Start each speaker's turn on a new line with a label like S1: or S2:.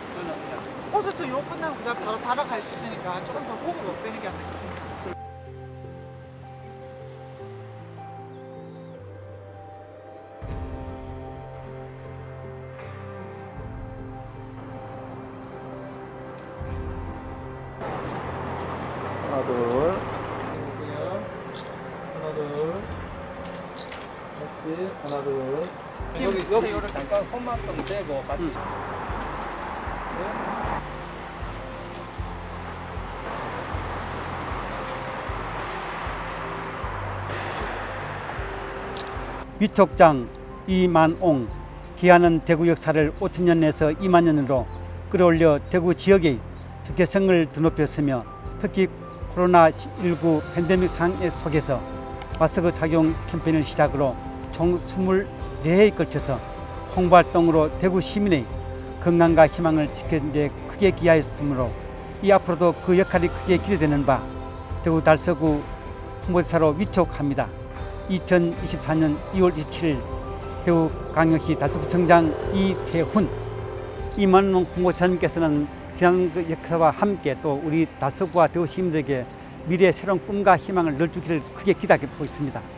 S1: 그냥
S2: 옷을 저요 끝나고 그다음 바로 달아갈 수 있으니까 조금 더 호흡을 못 빼는 게 아니겠습니까?
S1: 하나 둘 그냥 하나 둘 다시 하나 둘 여기 여기 잠깐 손만 좀 대고 같이 네.
S3: 위촉장 이만옹 기하는 대구 역사를 5천 년에서 2만 년으로 끌어올려 대구 지역의 주체성을 드높였으며 특히 코로나19 팬데믹 상황 속에서 마스크 착용 캠페인을 시작으로 총 24회에 걸쳐서 홍보활동으로 대구 시민의 건강과 희망을 지키는 데 크게 기여했으므로 이 앞으로도 그 역할이 크게 기대되는 바 대구 달서구 홍보대사로 위촉합니다. 2024년 2월 27일 대구 강역시 달서구청장 이태훈 이만웅 홍보대사님께서는 지난 그 역사와 함께 또 우리 달서구와 대구 시민들에게 미래의 새로운 꿈과 희망을 늘 주기를 크게 기대하고 있습니다.